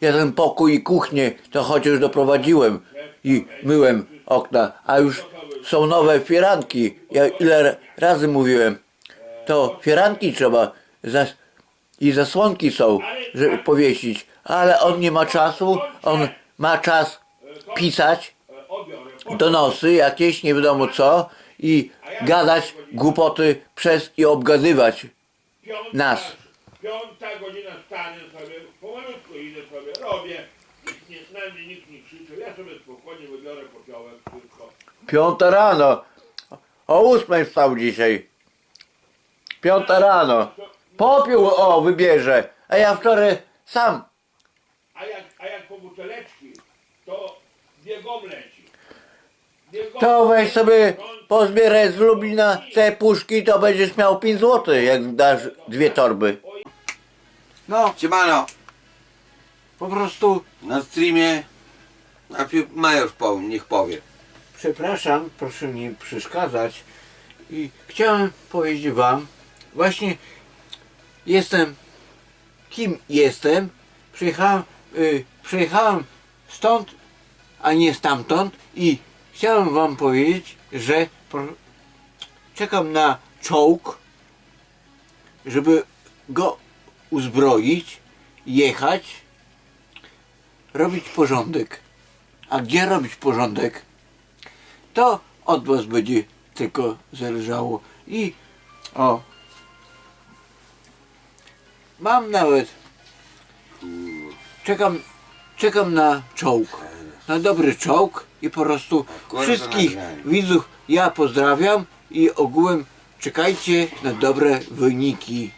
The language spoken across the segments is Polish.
Ja ten pokój i kuchnię to chociaż doprowadziłem i myłem okna, a już są nowe firanki. Ja ile razy mówiłem, to firanki trzeba zas i zasłonki są, żeby powiesić, ale on nie ma czasu, on ma czas pisać donosy jakieś, nie wiadomo co i gadać głupoty przez i obgadywać nas. Piąta godzina stanę sobie, pomalutku idę sobie, robię. Nikt nie, na mnie nikt nie krzyczy, ja sobie spokojnie wybiorę popiołek tylko. Piąta rano. O ósmej wstał dzisiaj. Piąta rano. Popiół o wybierze. A ja wczoraj sam. A jak, a jak po buteleczki, to biegom leci. Biegom To weź sobie pozbieraj z Lublina te puszki, to będziesz miał 5 zł, jak dasz dwie torby. No, Siemano, po prostu na streamie najpierw Major powie, niech powie. przepraszam, proszę nie przeszkadzać. I chciałem powiedzieć wam, właśnie jestem, kim jestem, przyjechałem, y, przyjechałem stąd, a nie stamtąd i chciałem wam powiedzieć, że czekam na czołg, żeby go uzbroić, jechać, robić porządek. A gdzie robić porządek? to od was będzie tylko zależało. I o, mam nawet, czekam, czekam na czołg, na dobry czołg i po prostu wszystkich widzów ja pozdrawiam i ogółem czekajcie na dobre wyniki,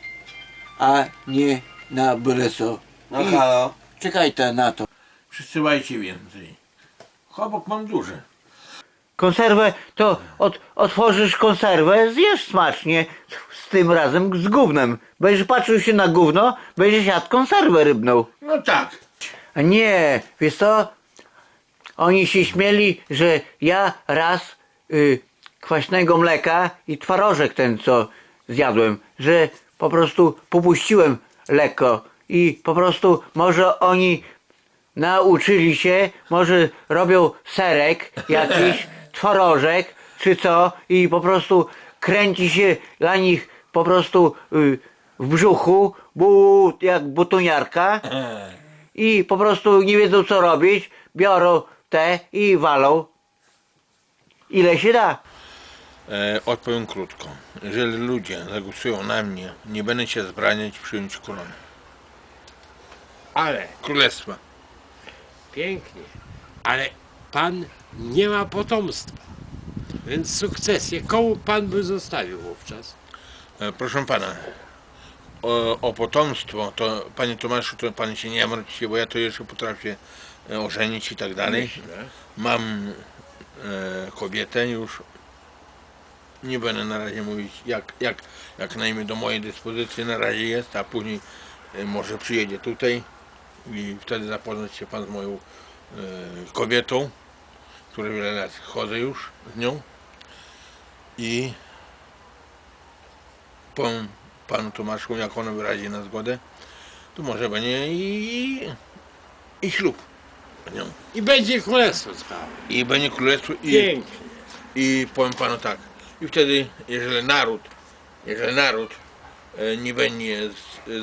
a nie na byle co. No I halo, czekajcie na to. Przysyłajcie więcej. Chobok mam duży. Konserwę to od, otworzysz konserwę, zjesz smacznie z tym razem z gównem. Będziesz patrzył się na gówno, będziesz jadł konserwę rybną. No tak. A nie, wiesz co? Oni się śmieli, że ja raz y, kwaśnego mleka i twarożek ten co zjadłem, że po prostu popuściłem lekko i po prostu może oni nauczyli się, może robią serek jakiś, twarożek czy co i po prostu kręci się dla nich po prostu y, w brzuchu, bu, jak butoniarka i po prostu nie wiedzą co robić, biorą te i walą. Ile się da? E, odpowiem krótko. Jeżeli ludzie zagłosują na mnie, nie będę się zbraniać przyjąć koronę. Ale Królestwa. pięknie. Ale pan nie ma potomstwa. Więc sukcesję komu pan by zostawił wówczas? E, proszę pana, o, o potomstwo, to panie Tomaszu, to pan się nie martwi, bo ja to jeszcze potrafię e, ożenić i tak dalej. Mam e, kobietę już. Nie będę na razie mówić, jak, jak, jak na imię do mojej dyspozycji na razie jest, a później e, może przyjedzie tutaj i wtedy zapoznać się pan z moją e, kobietą, które wiele lat chodzę już z nią. I powiem panu Tomaszu, jak ona wyrazi na zgodę, to może będzie i, i ślub z nią. I będzie królestwo. I będzie królestwo i, Pięknie. i powiem panu tak. I wtedy, jeżeli naród, jeżeli naród e, nie będzie,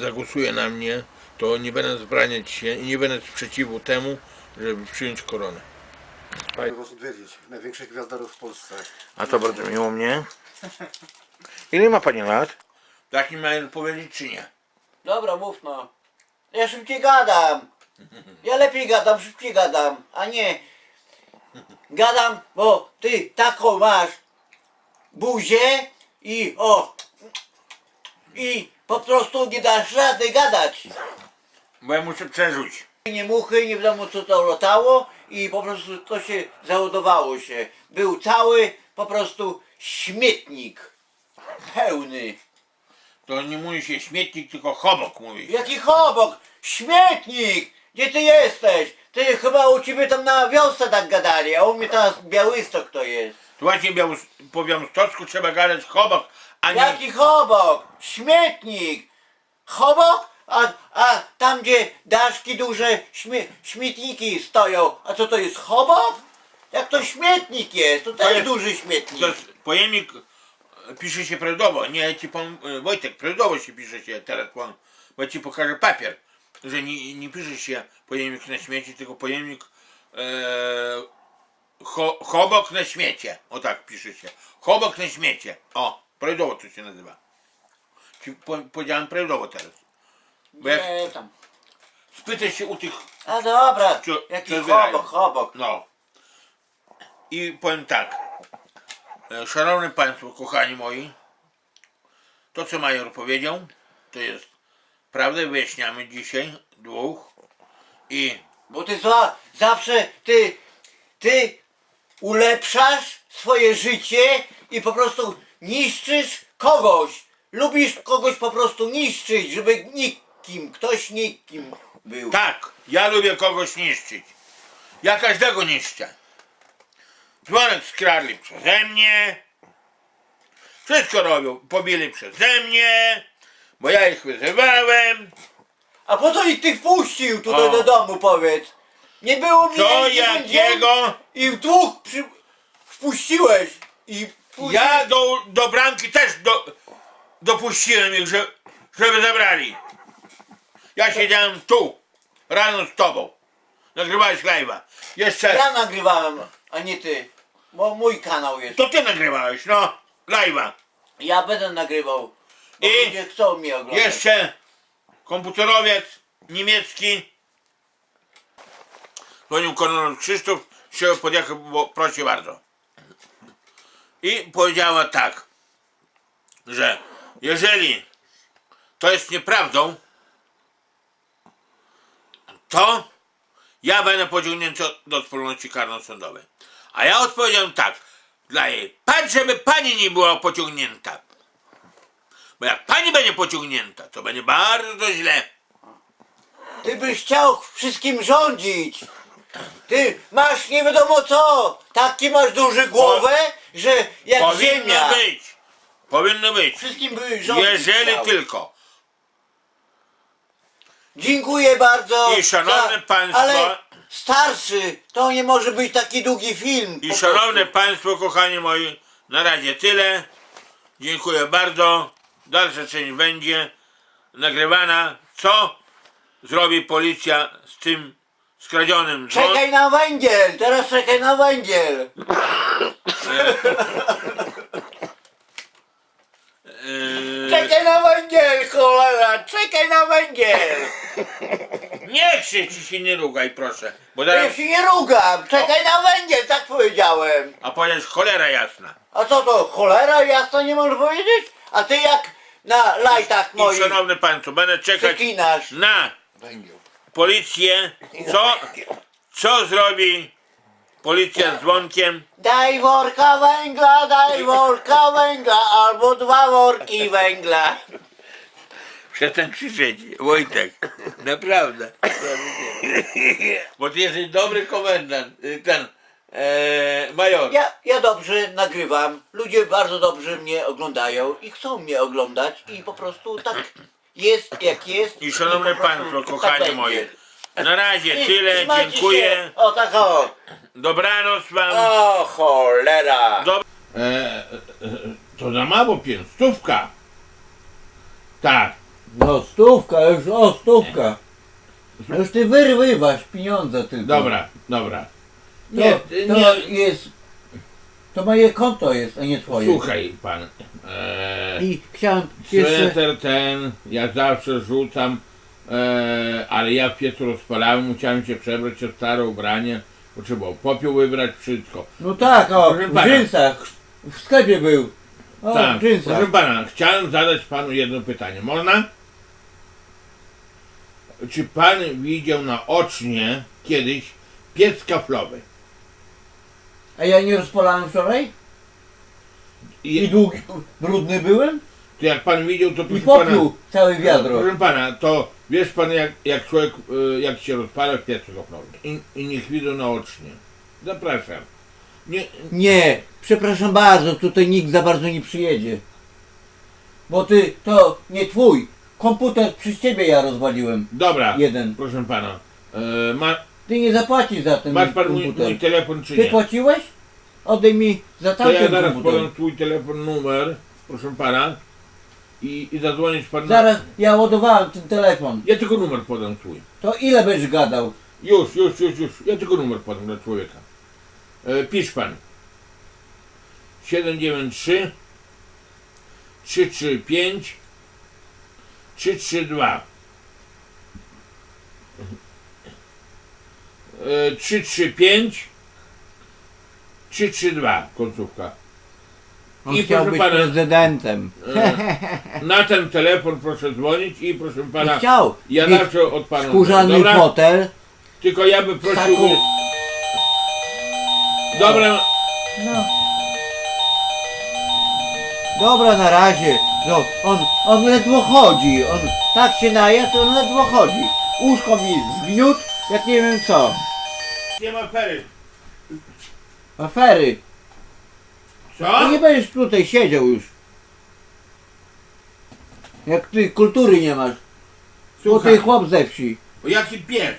zagłosuje na mnie, to nie będę zbraniać się i nie będę sprzeciwu temu, żeby przyjąć koronę. Was odwiedzić. Największych gwiazdarów w Polsce. A to bardzo miło mnie. Ile ma pani lat? Tak mi mają powiedzieć czy nie? Dobra, mów no. Ja szybciej gadam. Ja lepiej gadam, szybciej gadam, a nie gadam, bo ty taką masz buzię i o i po prostu nie dasz rady gadać. Bo ja muszę przeżyć. Nie muchy, nie wiadomo co to latało i po prostu to się załadowało się. Był cały po prostu śmietnik. Pełny. To nie mówi się śmietnik, tylko chobok mówi. Jaki chobok! Śmietnik! Gdzie ty jesteś? Ty chyba u ciebie tam na wiosce tak gadali, a u mnie teraz Białystok to jest. Tu właśnie Białys- po Białymstocku trzeba gadać chobok, a nie... Jaki chobok? Śmietnik! Chobok? a, a tam gdzie daszki duże, śmie, śmietniki stoją, a co to jest, chobot? Jak to śmietnik jest, to To też jest- duży śmietnik. To jest pojemnik e, pisze się prawidłowo, nie ci pan e, Wojtek, prawidłowo się pisze się teraz pan, bo ja ci pokażę papier, że nie, nie pisze się pojemnik na śmieci, tylko pojemnik e, cho, chobok na śmiecie. O tak pisze się. Chobok na śmiecie. O, prawidłowo to się nazywa. Ci po, powiedziałem prawidłowo teraz. Bo jak Nie, tam. spytaj się u tych A dobra, Co- jaki zbierają? chobok, chobok. No. I powiem tak. E, Szanowni Państwo, kochani moi, to co major powiedział, to jest prawdę wyjaśniamy dzisiaj dwóch i Bo ty za, zawsze ty, ty ulepszasz swoje życie i po prostu niszczysz kogoś. Lubisz kogoś po prostu niszczyć, żeby nikim, ktoś nikim był. tak, ja lubię kogoś niszczyć. Ja każdego niszczę. Dzwonek skradli przeze mnie. Wszystko robią, pobili przeze mnie, bo ja ich wyzywałem. A po co ich tych wpuścił tutaj O. do domu, powiedz? Nie było mnie Co jeden dzień jakiego? i w dwóch przy... wpuściłeś i później... Ja do, do bramki też do, dopuściłem ich, że, żeby zabrali. Ja siedziałem tu, rano z tobą. Nagrywałeś live'a. Jeszcze, Ja nagrywałem, a nie ty. Bo mój kanał jest. to ty nagrywałeś, no, live'a. Ja będę nagrywał. Bo I ludzie chcą mnie oglądać. Jeszcze komputerowiec niemiecki. Dzwonił kolonel Krzysztof, się podjechał, bo prosi bardzo. I powiedziała tak, że jeżeli to jest nieprawdą, to ja będę pociągnięty do wspólnoty karno-sądowej. A ja odpowiedziałem tak, dla jej, patrz, żeby pani nie była pociągnięta. Bo jak pani będzie pociągnięta, to będzie bardzo źle. Ty byś chciał wszystkim rządzić. Ty masz nie wiadomo co. Taki masz duży głowę, że jak Powinno ziemia. być. Powinno być. Wszystkim by rządzić Jeżeli chciał. tylko. Dziękuję bardzo. I szanowne państwo- Ale starszy, to nie może być taki długi film. I po szanowne prostu. państwo, kochani moi, na razie tyle. Dziękuję bardzo. Dalsza część będzie nagrywana. Co zrobi policja z tym skradzionym Czekaj na węgiel, teraz czekaj na węgiel. Yy, Czekaj na węgiel, cholera, czekaj na węgiel. Nie krzycz i się nie rugaj, proszę. Bo Ja zaraz, się nie rugam, czekaj na węgiel, tak powiedziałem. a powiesz cholera jasna. A co to, cholera jasno nie możesz powiedzieć? A ty jak na lajtach I moich szanowny państwo, będę czekać przeklinasz. na policję, co, co zrobi policja z dzwonkiem. Daj worka węgla, daj worka węgla, albo dwa worki węgla. Przestań krzyczeć, Wojtek, naprawdę. Bo ty jesteś dobry komendant, y, ten, e, major. Ja, ja dobrze nagrywam, ludzie bardzo dobrze mnie oglądają i chcą mnie oglądać i po prostu tak jest jak jest. I szanowni po prostu państwo, tak kochani będzie. moi, na razie I tyle, trzymajcie dziękuję, Się. O tak o. dobranoc wam. O cholera. E, to za mało pięstówka. Tak. No stówka, już o stówka. No już ty wyrywasz pieniądze tylko. Dobra, dobra. Nie, To- to nie- jest. To moje konto jest, a nie twoje. Słuchaj pan. E, I chciałem jeszcze. Sweter ten, ja zawsze rzucam, e, ale ja w piecu rozpalałem, musiałem się przebrać o stare ubranie, bo trzeba było popiół wybrać, wszystko. No tak, o, Proszę w pana. dżinsach. W sklepie był. O, tak, w dżinsach. proszę pana, chciałem zadać panu jedno pytanie. Można? Czy pan widział naocznie kiedyś piec kaflowy? A ja nie rozpalałem wczoraj? I I długi, brudny byłem? to jak pan widział, to I proszę pana, popiół całe wiadro. Proszę pana, to wiesz pan jak, jak człowiek, y, jak się rozpala w piecu kaflowym I, i niech widzą naocznie. Zapraszam. Nie, Nie, przepraszam bardzo, tutaj nikt za bardzo nie przyjedzie. Bo ty, to nie twój komputer przez ciebie ja rozwaliłem. Dobra, Jeden. proszę pana. E, ma, Ty nie zapłacisz za ten masz pan mój, komputer. mój telefon czy Ty nie? płaciłeś? Oddaj mi za To tamten ja zaraz komputer. podam twój telefon numer, proszę pana. I, i zadzwonić pan na... Zaraz ja ładowałem ten telefon. Ja tylko numer podam twój. To ile będziesz gadał? Już, już, już, już. Ja tylko numer podam dla człowieka. E, pisz pan. 793 335 332 335 332 końcówka. On I chciał być pana- prezydentem. E, na ten telefon proszę dzwonić i proszę Nie pana. chciał. Ja zawsze od pana. Skórzany Dobra? fotel. Tylko ja bym prosił. Taką- Dobra, No. Dobra, na razie. No, on, on ledwo chodzi. On tak się najadł, on ledwo chodzi. Łóżko mi zgniótł, jak nie wiem co. nie ma afery. Afery. Co? Ty nie będziesz tutaj siedział już. Jak ty kultury nie masz. Tutaj Słuchaj, chłop ze wsi. o jaki pies?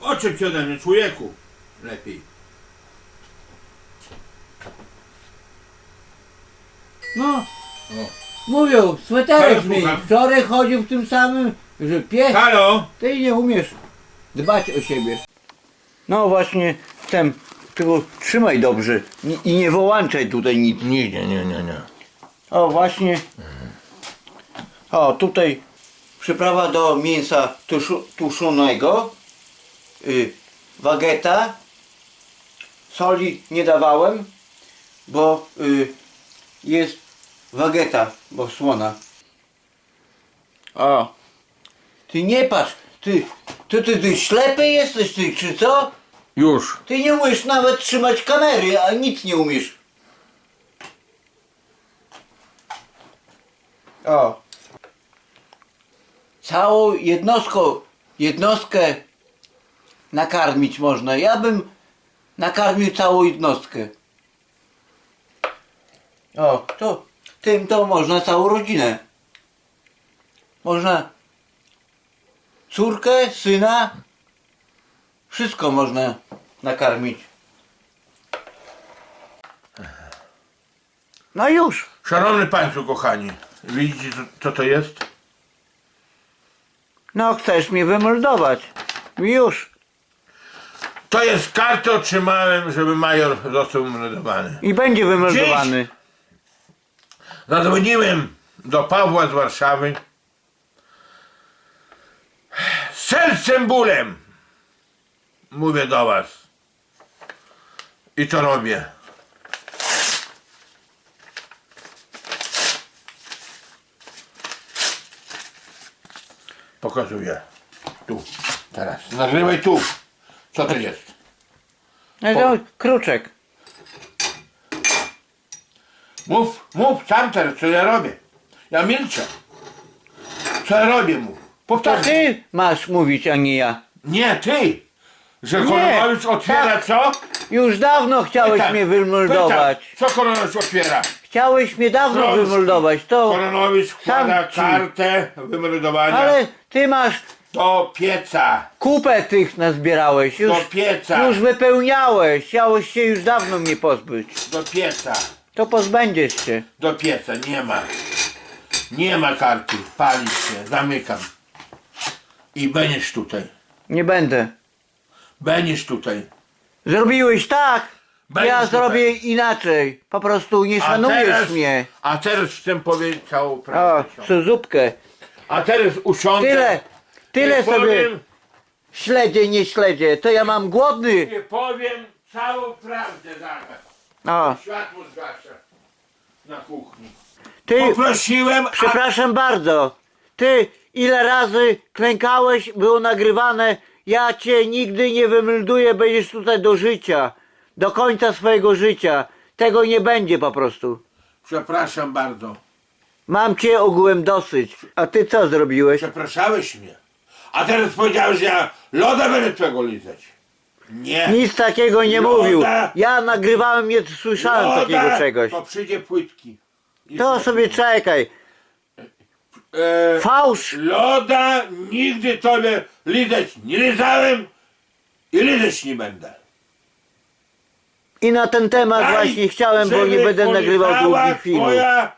Oczep się ode mnie, człowieku. Lepiej. No. Mówią, sweterek słucham. Wczoraj chodził w tym samym, że pies. Halo? Ty nie umiesz dbać o siebie. No właśnie, ten, tylko trzymaj dobrze i, i nie wołączaj tutaj nic. Nie, nie, nie, nie, nie. O właśnie. O tutaj przyprawa do mięsa tuszu, tuszonego. Y, wageta. Soli nie dawałem, bo y, jest wageta, bo słona. O. Ty nie patrz, ty, ty, ty, ty ślepy jesteś ty, czy co? Już. Ty nie umiesz nawet trzymać kamery, a nic nie umiesz. O. Całą jednostką, jednostkę nakarmić można. Ja bym nakarmił całą jednostkę. O, to tym to można całą rodzinę. Można córkę, syna, wszystko można nakarmić. No już. Szanowny Państwo kochani, widzicie co, co to jest? No chcesz mnie wymordować. Już. To jest kartę otrzymałem, żeby major został wymordowany. I będzie wymordowany. Zadzwoniłem do Pawła z Warszawy. Sercem bólem. Mówię do was. I to robię. Pokazuję. Tu. Teraz. Nagrywaj tu. Co to jest? No to kruczek. Mów, mów sam teraz, co ja robię. Ja milczę. Co ja robię, mów. To ty masz mówić, a nie ja. Nie, ty! Że Nie, Kononowicz otwiera tak. co? Już dawno chciałeś Pytam, mnie wymordować. pytam, Co Kononowicz otwiera? Chciałeś mnie dawno wymordować. To. Kononowicz wkłada sam ci. kartę wymordowania Ale ty masz do pieca. kupę tych nazbierałeś. Już, Do pieca. już wypełniałeś. Chciałeś się już dawno mnie pozbyć. Do pieca. To pozbędziesz się. Do pieca. Nie ma. Nie ma karty. Palić się. Zamykam. I będziesz tutaj. Nie będę. Będziesz tutaj. Zrobiłeś tak. Będziesz ja tutaj. zrobię inaczej. Po prostu nie A szanujesz teraz, mnie. a teraz chcę powiedzieć całą O, prawdę. co zupkę. A teraz usiądę. Tyle, tyle sobie powiem, śledzie, nie śledzie. To ja mam głodny. i powiem całą prawdę zaraz. O, Światło zgaszę na kuchni. ty, Poprosiłem, a przepraszam bardzo. Ty, ile razy klękałeś, było nagrywane. Ja cię nigdy nie wymelduję, będziesz tutaj do życia. Do końca swojego życia. Tego nie będzie po prostu. przepraszam bardzo. Mam cię ogółem dosyć. A ty co zrobiłeś? Przepraszałeś mnie. A teraz powiedziałeś, że ja loda będę twego lizać. Nie. Nic takiego nie Loda. mówił. Ja nagrywałem, nie słyszałem Loda, takiego czegoś. To przyjdzie płytki. I To sobie- sobie czekaj. E, Fałsz! loda nigdy tobie lizać nie lizałem i lizać nie będę. I na ten temat Daj, właśnie chciałem, bo nie będę nagrywał polizała długich filmów. twoja